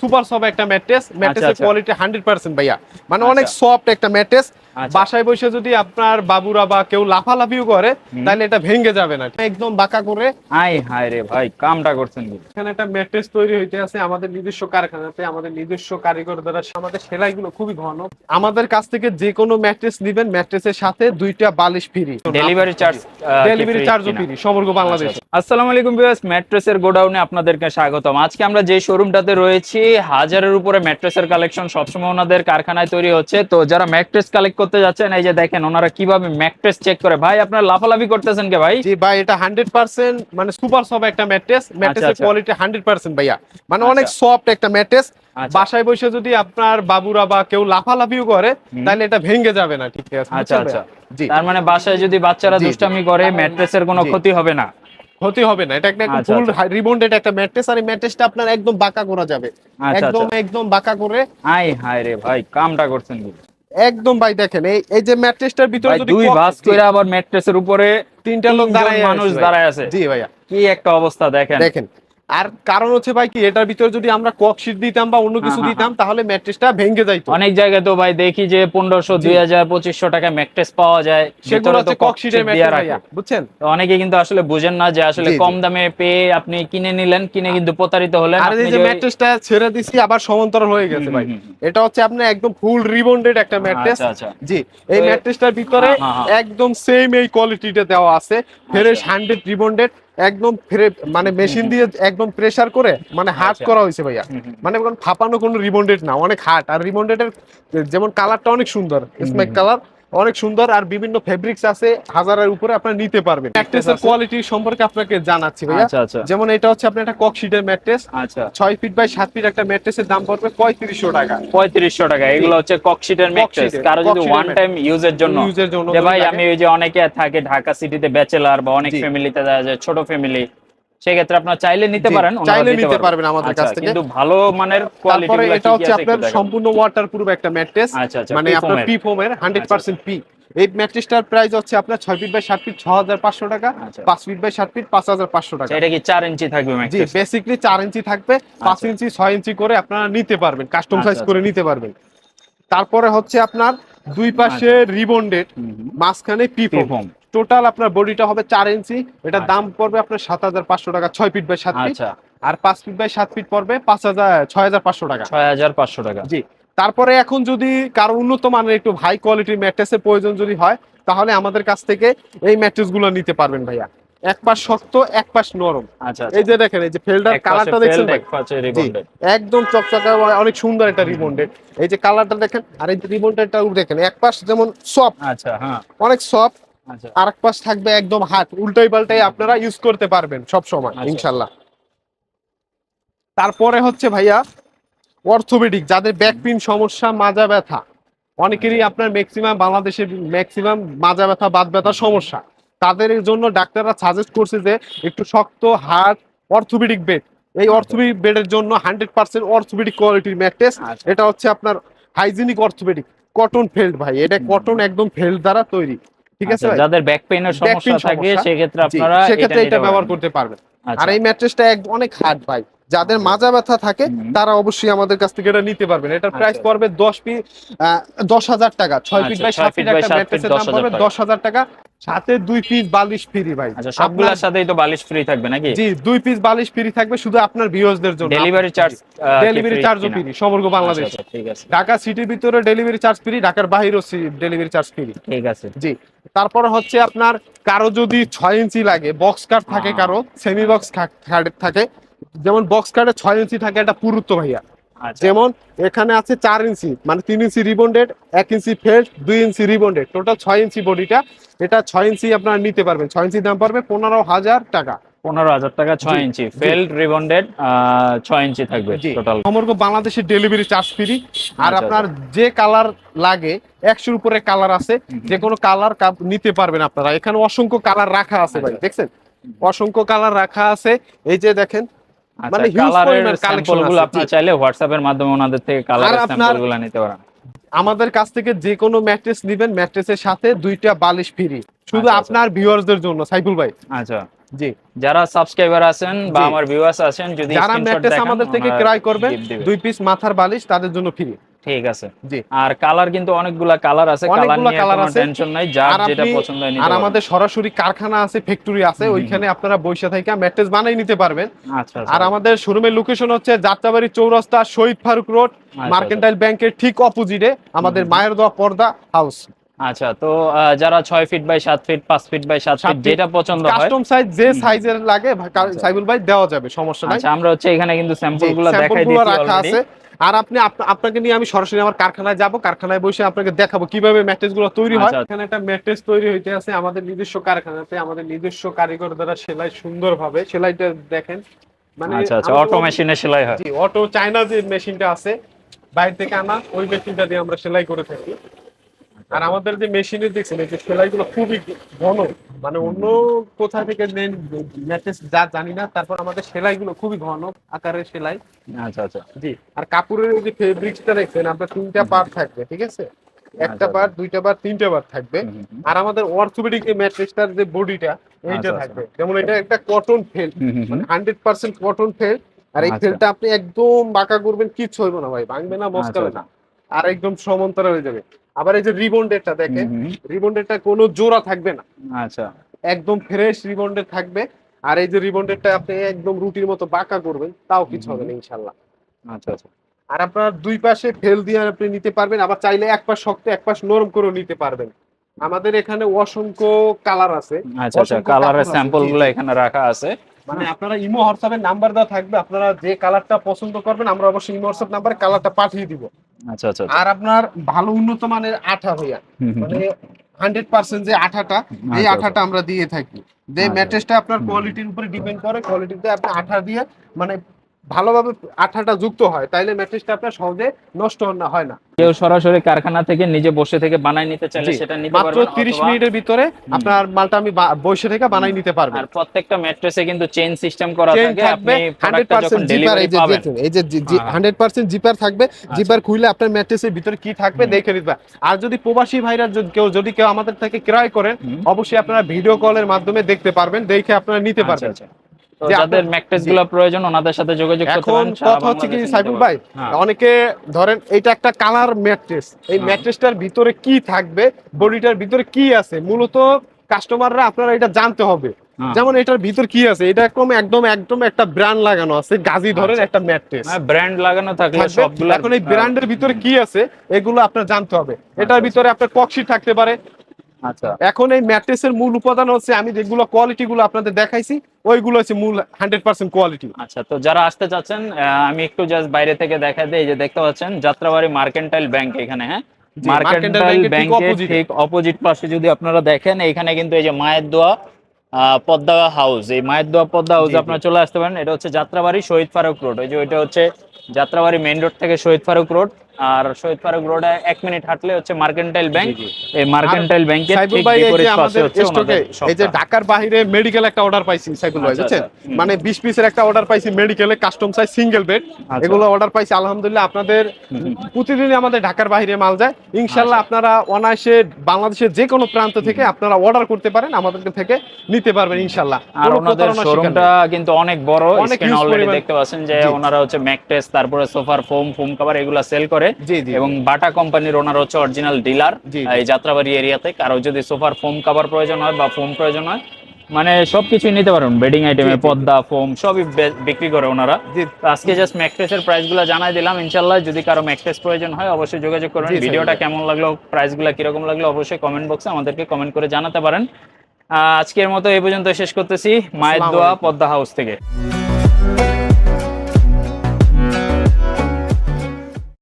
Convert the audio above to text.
Super soft একটা mattress ম্যাট্রেসের আচ্ছা। কোয়ালিটি হান্ড্রেড পার্সেন্ট ভাইয়া মানে আচ্ছা। অনেক সফট একটা ম্যাট্রেস আচ্ছা। বাসায় বসে যদি আপনার বাবুরা বা কেউ লাফালাফিও করে তাহলে এটা ভেঙে যাবে না। একদম বাঁকা করে। হাই হাই রে ভাই কামটা করছেন এখানে একটা ম্যাট্রেস তৈরি হইতে আছে আমাদের নিজস্ব কারখানাতে। আমাদের নিজস্ব কারিগর দ্বারা আমাদের সেলাইগুলো খুবই ঘন। আমাদের কাছ থেকে যে কোনো ম্যাট্রেস নেবেন ম্যাট্রেসের সাথে দুইটা বালিশ ফ্রি। ডেলিভারি চার্জ ডেলিভারি চার্জও ফ্রি সমগ্র বাংলাদেশ। আসসালামু আলাইকুম ভিউয়ার্স ম্যাট্রেসের গোডাউনে আপনাদেরকে স্বাগতম। আজকে আমরা যে শোরুমটাতে রয়েছি হাজারের উপরে ম্যাট্রেসের কালেকশন সবসময় ওনাদের কারখানায় তৈরি হচ্ছে। তো যারা ম্যাট্রেস কালেক্ট করতে যাচ্ছেন এই যে দেখেন ওনারা কীভাবে ম্যাট্রেস চেক করে। ভাই আপনারা লাফালাফি করতেছেন কে ভাই? জি ভাই এটা হান্ড্রেড পার্সেন্ট মানে সুপার সফট একটা ম্যাট্রেস। ম্যাট্রেসের আচ্ছা। কোয়ালিটি হান্ড্রেড পার্সেন্ট ভাইয়া। মানে আচ্ছা। অনেক সফট একটা ম্যাট্রেস। আচ্ছা। বাসায় বসে যদি আপনার বাবুরা বা কেউ লাফালাফিও করে তাহলে এটা ভেঙে যাবে না ঠিক আছে আচ্ছা আচ্ছা। জি। তার মানে বাসায় যদি বাচ্চারা। দুষ্টামি করে ম্যাট্রেসের কোনো ক্ষতি হবে না? ক্ষতি হবে না এটা একটা আচ্ছা, ফুল আচ্ছা। রিবন্ডেড একটা ম্যাট্রেস আর এই ম্যাট্রেসটা আপনার একদম বাঁকা করা যাবে। আচ্ছা একদম আচ্ছা। একদম বাঁকা করে। হাই হাই রে ভাই কামটা করছেন কি একদম ভাই দেখেন এই এই যে ম্যাট্রেসটার ভিতরে যদি দুই কক- বাস জি, করে আবার ম্যাট্রেসের উপরে তিনটা লোক দাঁড়ায় মানুষ। দাঁড়ায় আছে। জি ভাইয়া। কি একটা অবস্থা দেখেন। দেখেন আর কারণ হচ্ছে ভাই কি এটার ভিতরে যদি আমরা কক শীট দিতাম বা অন্য কিছু হ্যাঁ, হ্যাঁ, দিতাম তাহলে ম্যাট্রেসটা ভেঙে যাইতো। অনেক জায়গায় তো ভাই দেখি যে পনেরোশো দুই হাজার পঁচিশশো টাকা ম্যাট্রেস পাওয়া যায়। সেগুলো হচ্ছে তো কক শীটের ম্যাট্রেস বুঝছেন? অনেকে কিন্তু আসলে বুঝেন না যে আসলে। কম দামে পেয়ে আপনি কিনে নিলেন কিনে কিন্তু প্রতারিত হলেন। আর এই যে ম্যাট্রেসটা ছেড়ে দিছি আবার সমান্তরাল হয়ে গেছে ভাই। এটা হচ্ছে আপনার একদম ফুল রিবন্ডেড একটা ম্যাট্রেস। আচ্ছা আচ্ছা। জি এই ম্যাট্রেসটার ভিতরে হ্যাঁ, হ্যাঁ, হ্যাঁ। একদম সেম এই কোয়ালিটিটা দেওয়া আছে। ফ্রেশ আচ্ছা। হান্ড্রেড রিবন্ডেড একদম ফ্রে মানে মেশিন দিয়ে একদম প্রেসার করে মানে হার্ড আচ্ছা। করা হয়েছে ভাইয়া। মানে ফাপানো কোনো রিবন্ডেড না অনেক হার্ড আর রিবন্ডেড এর যেমন কালারটা অনেক সুন্দর স্মেক কালার অনেক সুন্দর আর বিভিন্ন ফেব্রিক্স আছে হাজারের উপরে আপনারা নিতে পারবেন। ম্যাট্রেসের। কোয়ালিটি সম্পর্কে আপনাকে জানাচ্ছি ভাইয়া। আচ্ছা আচ্ছা। যেমন এটা হচ্ছে আপনার একটা কক শীটের ম্যাট্রেস আচ্ছা। ছয় ফিট বাই সাত ফিট একটা ম্যাট্রেসের দাম পড়বে পঁয়ত্রিশশো টাকা। পঁয়ত্রিশশো টাকা। এগুলো হচ্ছে ককশিটের ম্যাট্রেস ককশিটের, কারও যদি ওয়ান টাইম ইউজের জন্য। ইউজের জন্য যে ভাই আমি ওই যে অনেকে থাকে ঢাকা সিটিতে ব্যাচেলার বা অনেক। ফ্যামিলিতে যায় ছোট ফ্যামিলি সেক্ষেত্রে আপনার চাইলে নিতে পারেন চাইলে নিতে পারবেন আমাদের আচ্ছা, কাছ থেকে। কিন্তু ভালো মানের কোয়ালিটি তারপরে এটা হচ্ছে আপনার সম্পূর্ণ ওয়াটার প্রুফ একটা ম্যাট্রেস আচ্ছা আচ্ছা মানে আপনার পি ফোমের হান্ড্রেড পার্সেন্ট পি এই ম্যাট্রেসটার প্রাইস হচ্ছে আপনার ছয় ফিট বাই সাত ফিট ছ হাজার পাঁচশো টাকা। পাঁচ ফিট বাই সাত ফিট পাঁচ হাজার পাঁচশো টাকা। এটা কি চার ইঞ্চি থাকবে জি বেসিকলি চার ইঞ্চি থাকবে পাঁচ। ইঞ্চি ছয় ইঞ্চি করে আপনারা নিতে পারবেন কাস্টম সাইজ। করে নিতে পারবেন। তারপরে হচ্ছে আপনার দুই পাশে রিবন্ডেড মাঝখানে পি ফোম টোটাল আপনার বডিটা হবে চার ইঞ্চি এটার আচ্ছা। দাম পড়বে আপনার সাত হাজার পাঁচশো টাকা ছয় ফিট বাই সাত ফিট আচ্ছা। আর পাঁচ ফিট বাই সাত ফিট পড়বে পাঁচ হাজার ছয় হাজার পাঁচশো টাকা। ছয় হাজার পাঁচশো টাকা। জি। তারপরে এখন যদি কারও উন্নত মানের একটু হাই কোয়ালিটির ম্যাট্রেসের প্রয়োজন যদি হয় তাহলে আমাদের কাছ থেকে এই ম্যাট্রেসগুলো নিতে পারবেন ভাইয়া। এক পাশ শক্ত এক পাশ নরম। আচ্ছা এই যে দেখেন এই যে ফেল্ডার কালারটা দেখছেন একদম চকচকা অনেক সুন্দর একটা রিবন্ডেড এই যে কালারটা দেখেন আর এই যে রিবন্ডেডটা দেখেন এক পাশ যেমন সফট আচ্ছা হ্যাঁ। অনেক সফট আচ্ছা আর এক পাশ থাকবে একদম হার্ড উল্টাই পাল্টাই আপনারা ইউজ করতে পারবেন সব সময় আচ্ছা। ইনশাল্লাহ। তারপরে হচ্ছে ভাইয়া অর্থোপেডিক যাদের ব্যাক পেইন সমস্যা মাজা ব্যথা অনেকেরই আপনার ম্যাক্সিমাম বাংলাদেশের ম্যাক্সিমাম মাজা ব্যথা বাত ব্যথার সমস্যা। তাদের জন্য ডাক্তাররা সাজেস্ট করছে যে একটু শক্ত হার্ড অর্থোপেডিক বেড এই অর্থোপেডিক বেডের জন্য হান্ড্রেড পার্সেন্ট অর্থোপেডিক কোয়ালিটির ম্যাট্রেস আচ্ছা। এটা হচ্ছে আপনার হাইজিনিক অর্থোপেডিক কটন ফেল্ড ভাই এটা কটন একদম ফেল্ড দ্বারা তৈরি। ঠিক আছে আচ্ছা, যাদের ব্যাক পেইনের সমস্যা থাকে সেক্ষেত্রে আপনারা সেক্ষেত্রে এটা ব্যবহার করতে পারবেন। আচ্ছা, আর এই ম্যাট্রেসটা অনেক হার্ড ভাই। যাদের মাজা ব্যথা থাকে তারা অবশ্যই আমাদের কাছ থেকে এটা নিতে পারবেন। এটার প্রাইস আচ্ছা। পড়বে দশ পি দশ হাজার টাকা। ছয় ফিট আচ্ছা, বাই সাত ফিট একটা ম্যাট্রেসের দাম পড়বে। দশ হাজার টাকা। সাথে দুই পিস বালিশ ফ্রি ভাই। আচ্ছা সবগুলোর সাথেই তো বালিশ ফ্রি থাকবে নাকি? জি দুই পিস বালিশ ফ্রি থাকবে শুধু আপনার ভিউয়ার্সদের জন্য। ডেলিভারি চার্জ ডেলিভারি চার্জও ফ্রি সমগ্র বাংলাদেশ। আচ্ছা, ঠিক আছে। ঢাকা সিটির ভিতরে ডেলিভারি চার্জ ফ্রি ঢাকার বাইরেও ডেলিভারি চার্জ ফ্রি ঠিক আছে। জি। তারপরে হচ্ছে আপনার কারও যদি ছয় ইঞ্চি লাগে বক্স কাট থাকে। কারও সেমি বক্স থাকে যেমন বক্স কাটে ছয় ইঞ্চি থাকে এটা পুরুত্ব ভাইয়া। আচ্ছা। যেমন এখানে আছে চার ইঞ্চি মানে তিন ইঞ্চি রিবন্ডেড এক ইঞ্চি ফেল্ট দুই ইঞ্চি রিবন্ডেড টোটাল ছয় ইঞ্চি বডিটা এটা ছয় ইঞ্চি আপনারা নিতে পারবেন। ছয় ইঞ্চি দাম পড়বে পনেরো হাজার টাকা। পনেরো হাজার টাকা ছয় ইঞ্চি। ফেল্ড রিবন্ডেড ছয় ইঞ্চি থাকবে টোটাল সমগ্র বাংলাদেশের ডেলিভারি চার্জ ফ্রি আর আচ্ছা, আপনার যে কালার লাগে একশোর উপরে কালার আছে। যে কোনো কালার নিতে পারবেন আপনারা। এখানে অসংখ্য কালার রাখা আছে ভাই আচ্ছা। দেখছেন? অসংখ্য কালার রাখা আছে। এই যে দেখেন মানে মানে কালারের পরিমাণ collection স্যাম্পলগুলো আছে, আপনি চাইলে হোয়াটসঅ্যাপের মাধ্যমে ওনাদের থেকে কালারের আর আপনার- স্যাম্পলগুলো নিতে পারেন। আমাদের কাছ থেকে যে কোনো ম্যাট্রেস নেবেন ম্যাট্রেসের সাথে দুইটা বালিশ ফ্রি শুধু আচ্ছা, আচ্ছা। আপনার ভিউয়ারদের জন্য সাইফুল ভাই। আচ্ছা। জি। যারা সাবস্ক্রাইবার আছেন বা আমার ভিউয়ার্স আছেন যদি যারা ম্যাট্রেস আমাদের থেকে ক্রয় করবেন দুই পিস মাথার বালিশ তাদের জন্য ফ্রি ঠিক আছে। জি। আর কালার কিন্তু অনেকগুলা কালার আছে কালার নিয়ে কোনো টেনশন নাই যার আর যেটা পছন্দ হয় নিতে আর আমাদের সরাসরি কারখানা আছে ফ্যাক্টরি আছে ওইখানে আপনারা বৈশা থেকে ম্যাট্রেস বানাই নিতে পারবেন। আচ্ছা আচ্ছা। আর আমাদের শোরুমের লোকেশন হচ্ছে যাত্রাবাড়ি চৌরাস্তা শহীদ ফারুক রোড আচ্ছা, মার্কেন্টাইল ব্যাংকের ঠিক অপোজিটে আমাদের মায়ের দোয়া পর্দা হাউস আচ্ছা তো যারা ছয় ফিট বাই সাত ফিট পাঁচ ফিট বাই সাত ফিট যেটা পছন্দ হয়। কাস্টম সাইজ যে সাইজের লাগে। সাইবুল ভাই দেওয়া যাবে সমস্যা নাই। আচ্ছা আমরা হচ্ছে এখানে কিন্তু স্যাম্পলগুলো দেখাই অলরেডি আছে। আর আপনি আপনাকে নিয়ে আমি সরাসরি আমার কারখানায় যাব কারখানায় বসে আপনাকে দেখাবো কীভাবে ম্যাট্রেসগুলো তৈরি হয়। আচ্ছা। এখানে একটা ম্যাট্রেস তৈরি হইতে আছে আমাদের নিজস্ব কারখানাতে আমাদের নিজস্ব কারিগর দ্বারা সেলাই সুন্দরভাবে সেলাইটা দেখেন। মানে আচ্ছা আচ্ছা অটো মেশিনে সেলাই হয়। জি অটো চায়না যে মেশিনটা আছে বাইরে থেকে আনা ওই মেশিনটা দিয়ে আমরা সেলাই করে থাকি। আর আমাদের যে মেশিনে দেখছেন এই যে সেলাইগুলো খুবই ঘন। মানে অন্য কোথা থেকে নেন ম্যাট্রেস যা জানি না তারপর আমাদের সেলাইগুলো খুবই ঘন আকারের সেলাই। আচ্ছা আচ্ছা। জি। আর কাপড়ের যে ফেব্রিক্সটা দেখছেন আপনার তিনটা পার্ট থাকবে ঠিক আছে? একটা আচ্ছা, পার্ট দুইটা পার্ট তিনটা পার্ট থাকবে। আর আমাদের অর্থোপেডিক যে ম্যাট্রেসটার যে বডিটা এইটা আচ্ছা, থাকবে। যেমন এটা একটা কটন ফেল মানে। হান্ড্রেড পার্সেন্ট কটন ফেল আর এই আচ্ছা। ফেলটা আপনি একদম বাঁকা করবেন কিচ্ছু হইব না ভাই ভাঙবে না মস্কাবে আচ্ছা, না। আর একদম সমান্তরাল হয়ে যাবে। আবার এই যে রিবন্ডেরটা দেখেন। রিবন্ডেরটা কোনো জোড়া থাকবে না। আচ্ছা। একদম ফ্রেশ রিবন্ডের থাকবে। আর এই যে রিবন্ডেরটা আপনি একদম রুটির মতো বাঁকা করবেন তাও কিছু হবে না ইনশাল্লাহ। আচ্ছা আচ্ছা। আর আপনার দুই পাশে ফেল দিয়ে আপনি নিতে পারবেন আবার চাইলে এক পাশ শক্ত এক পাশ নরম করে নিতে পারবেন। আমাদের এখানে অসংখ্য কালার আছে। আচ্ছা আচ্ছা কালারের স্যাম্পলগুলো এখানে রাখা আছে। মানে আপনারা ইমো হোয়াটসঅ্যাপের নাম্বার দেওয়া থাকবে আপনারা যে কালারটা পছন্দ করবেন আমরা অবশ্যই ইমো হোয়াটসঅ্যাপ নাম্বারে কালারটা পাঠিয়ে দিব। আচ্ছা আচ্ছা আচ্ছা। আর আপনার ভালো উন্নত মানের আঠা হুম, মানে হান্ড্রেড পার্সেন্ট যে আঠাটা এই আঠাটা আমরা দিয়ে থাকি যে। ম্যাট্রেসটা আপনার কোয়ালিটির উপরে ডিপেন্ড করে কোয়ালিটিতে আপনি আঠা দিয়ে মানে ভালোভাবে আঠাটা যুক্ত হয় তাইলে ম্যাট্রেসটা আপনার সহজে নষ্ট না হয় না। কেউ সরাসরি কারখানা থেকে নিজে বসে থেকে বানাই নিতে চাইলে সেটা নিতে পারবে মাত্র পারবেন তিরিশ অথবা- মিনিটের ভিতরে আপনার মালটা আমি বসে থেকে বানাই নিতে পারবেন। আর প্রত্যেকটা ম্যাট্রেসে কিন্তু চেইন সিস্টেম করা থাকে আপনি হান্ড্রেড প্রোডাক্টটা যখন পার্সেন্ট জিপার ডেলিভারি এই যে এই যে হ্যাঁ। হান্ড্রেড পার্সেন্ট জিপার থাকবে জিপার খুললে আপনার ম্যাট্রেসের ভিতরে কি থাকবে দেখে নিতে আর যদি প্রবাসী ভাইরা যদি কেউ যদি কেউ আমাদের থেকে ক্রয় করেন অবশ্যই আপনারা ভিডিও কলের মাধ্যমে দেখতে পারবেন দেখে আপনারা নিতে আচ্ছা, পারবেন। আচ্ছা। যাদের আপনার- গুলো প্রয়োজন ওনাদের সাথে যোগাযোগ করতে এখন পারেন কথা হচ্ছে কি সাইফুল ভাই হ্যাঁ। অনেকে ধরেন এটা একটা কালার ম্যাট্রেস এই হ্যাঁ। ম্যাট্রেসটার ভিতরে কি থাকবে বডিটার ভিতরে কি আছে মূলত কাস্টমাররা আপনারা এটা জানতে হবে হ্যাঁ। যেমন এটার ভিতর কি আছে এটা একদম একদম একদম একটা ব্র্যান্ড লাগানো আছে গাজী ধরেন আচ্ছা। একটা ম্যাট্রেস হ্যাঁ, ব্র্যান্ড লাগানো থাকলে। সবগুলো এখন এই ব্র্যান্ডের ভিতরে কি আছে এগুলো আপনার জানতে হবে এটার আচ্ছা। ভিতরে আপনার কক্সি থাকতে পারে আচ্ছা এখন এই ম্যাট্রেসের মূল উপাদান হচ্ছে আমি যেগুলো কোয়ালিটি গুলো আপনাদের দেখাইছি ওইগুলো হচ্ছে মূল হান্ড্রেড পার্সেন্ট কোয়ালিটি আচ্ছা তো যারা আসতে চাচ্ছেন আমি একটু জাস্ট বাইরে থেকে দেখা দিই যে দেখতে পাচ্ছেন যাত্রাবাড়ি মার্কেন্টাইল ব্যাংক এখানে হ্যাঁ? মার্কেন্টাইল এর ঠিক ব্যাংকের ঠিক অপোজিট পাশে যদি আপনারা দেখেন এখানে কিন্তু এই যে মায়ের দোয়া পদ্মা হাউস এই মায়ের দোয়া পদ্মা হাউস। আপনারা চলে আসতে পারেন এটা হচ্ছে যাত্রাবাড়ি শহীদ ফারুক রোড ওই যে ওইটা হচ্ছে যাত্রাবাড়ি মেইন রোড থেকে শহীদ ফারুক রোড। আর শহীদ ফারুক রোডে এক মিনিট হাঁটলে হচ্ছে মার্কেন্টাইল ব্যাংক। এই মার্কেন্টাইল ব্যাংকের ঠিক বিপরীত পাশে আমাদের হচ্ছে এই যে ঢাকার বাইরে মেডিকেল একটা অর্ডার পাইছি সাইফুল ভাই আচ্ছা, বুঝছেন? আচ্ছা, মানে 20 পিসের একটা অর্ডার পাইছি মেডিকেলে কাস্টম সাইজ সিঙ্গেল বেড। এগুলো অর্ডার পাইছি আলহামদুলিল্লাহ আপনাদের। প্রতিদিনই আমাদের ঢাকার বাইরে মাল যায়। ইনশাআল্লাহ আচ্ছা। আপনারা অনায়াসে বাংলাদেশের যে কোনো প্রান্ত থেকে আপনারা অর্ডার করতে পারেন আমাদের থেকে নিতে পারবেন ইনশাআল্লাহ। আর ওনাদের শোরুমটা কিন্তু অনেক বড় স্ক্রিনে অলরেডি দেখতে পাচ্ছেন যে ওনারা হচ্ছে ম্যাকটেস তারপরে সোফার ফোম ফোম কভার এগুলা সেল করে। এবং বাটা কোম্পানির ওনার হচ্ছে অরিজিনাল ডিলার। এই যাত্রাবাড়ি এরিয়াতে কারও যদি সোফার ফোম কভার প্রয়োজন হয় বা ফোম প্রয়োজন হয় মানে সবকিছুই নিতে পারবেন। বেডিং আইটেমে। পদ্মা ফোম সবই বিক্রি করে ওনারা। আজকে জাস্ট ম্যাকটেসের প্রাইসগুলো জানাই দিলাম। ইনশাল্লাহ যদি কারও ম্যাকটেস প্রয়োজন হয় অবশ্যই যোগাযোগ করবেন। ভিডিওটা কেমন লাগল প্রাইসগুলো কীরকম লাগল অবশ্যই কমেন্ট বক্সে আমাদেরকে কমেন্ট করে জানাতে পারেন। আজকের মতো এই পর্যন্ত শেষ করতেছি। মায়ের দোয়া পদ্মা হাউস থেকে।